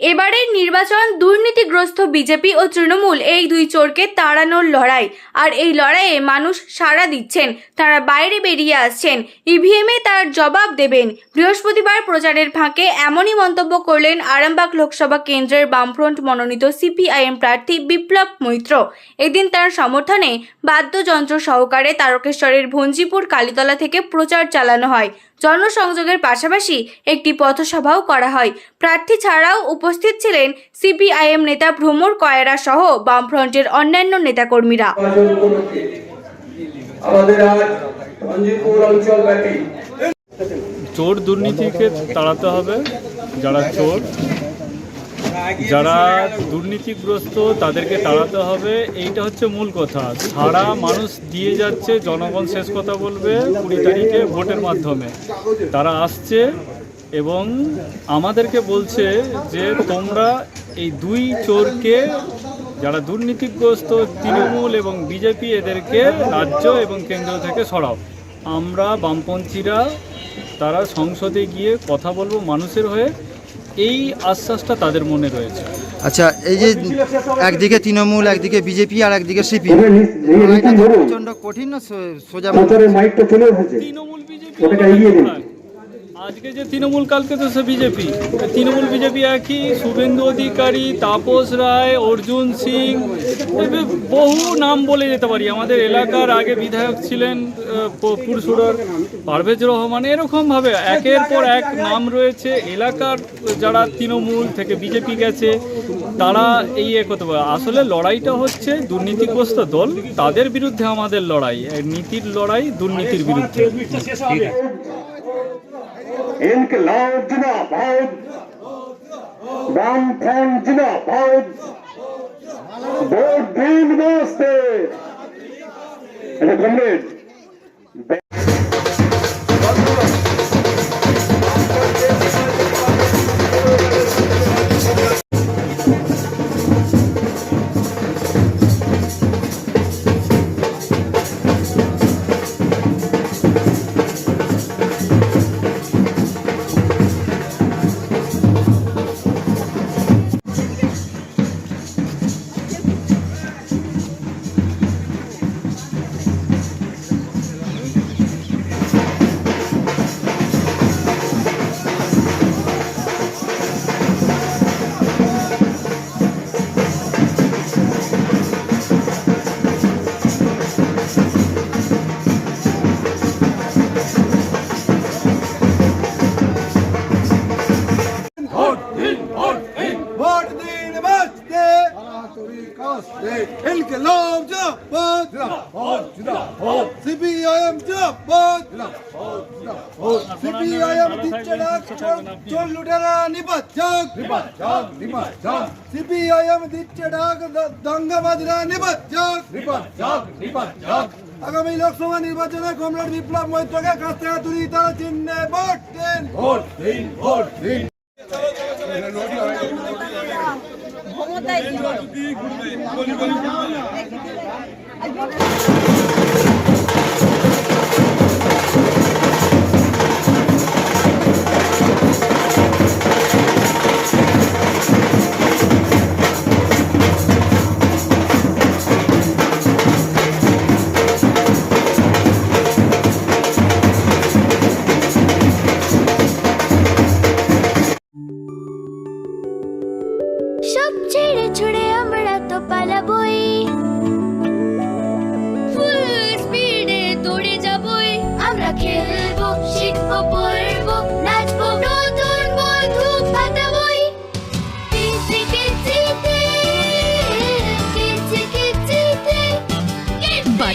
এবারের নির্বাচন দুর্নীতিগ্রস্ত বিজেপি ও তৃণমূল এই দুই চোরকে তাড়ানোর লড়াই। আর এই লড়াইয়ে মানুষ সাড়া দিচ্ছেন, তারা বাইরে বেরিয়ে আসছেন। ইভিএমে তার জবাব দেবেন। বৃহস্পতিবার প্রচারের ফাঁকে এমনই মন্তব্য করলেন আরামবাগ লোকসভা কেন্দ্রের বামফ্রন্ট মনোনীত সিপিআইএম প্রার্থী বিপ্লব মৈত্র। এদিন তার সমর্থনে বাদ্যযন্ত্র সহকারে তারকেশ্বরের ভঞ্জিপুর কালীতলা থেকে প্রচার চালানো হয়। জনসংযোগের পাশাপাশি একটি পথসভাও করা হয়। প্রার্থী ছাড়াও উপস্থিত ছিলেন সিপিআইএম নেতা ভ্রমর কয়রা সহ বামফ্রন্টের অন্যান্য নেতাকর্মীরা। আমাদের আজ চোর দুর্নীতিকে তাড়াতে হবে যারা চোর। যারা দুর্নীতিগ্রস্ত তাদেরকে তাড়াতে হবে। এইটা হচ্ছে মূল কথা। সারা মানুষ দিয়ে যাচ্ছে জনগণ শেষ কথা বলবে কুড়ি তারিখে ভোটের মাধ্যমে। তারা আসছে এবং আমাদেরকে বলছে যে তোমরা এই দুই চোরকে যারা দুর্নীতিগ্রস্ত তৃণমূল এবং বিজেপি এদেরকে রাজ্য এবং কেন্দ্র থেকে সরাও। আমরা বামপন্থীরা তারা সংসদে গিয়ে কথা বলব মানুষের হয়ে। এই আশ্বাসটা তাদের মনে রয়েছে। আচ্ছা এই যে একদিকে তৃণমূল একদিকে বিজেপি আর একদিকে সিপি প্রচণ্ড কঠিন না সো- সোজা তৃণমূল বিজেপি। আজকে যে তৃণমূল, কালকে তো সে বিজেপি। তৃণমূল, বিজেপি একই। শুভেন্দু অধিকারী, তাপস রায়, অর্জুন সিং বহু নাম বলে যেতে পারি। আমাদের এলাকার আগে বিধায়ক ছিলেন পুরসুরার পারভেজ রহমান। এরকমভাবে একের পর এক নাম রয়েছে। এলাকার যারা তৃণমূল থেকে বিজেপি গেছে, তারা এই এ করতে পারে। আসলে লড়াইটা হচ্ছে দুর্নীতিগ্রস্ত দল। তাদের বিরুদ্ধে আমাদের লড়াই। নীতির লড়াই দুর্নীতির বিরুদ্ধে। ইনকলাব জিন্দাবাদ। বামফ্রন্ট জিন্দাবাদ। ভোট দিন বসতে এটা কমরেড। ইনকলাব জিন্দাবাদ সিপিআইএম জিন্দাবাদ সিপিআইএম দিচ্ছে ডাক চোর লুটেরা নিপাত যাক সিপিআইএম দিচ্ছে ডাক দঙ্গাবাজরা নিপাত যাক আগামী লোকসভা নির্বাচনে কমরেড বিপ্লব মৈত্রকে কাছ থেকে তুলি তারা চিহ্নে ভোট দিন। ভোট দিন ভোট দিন। সব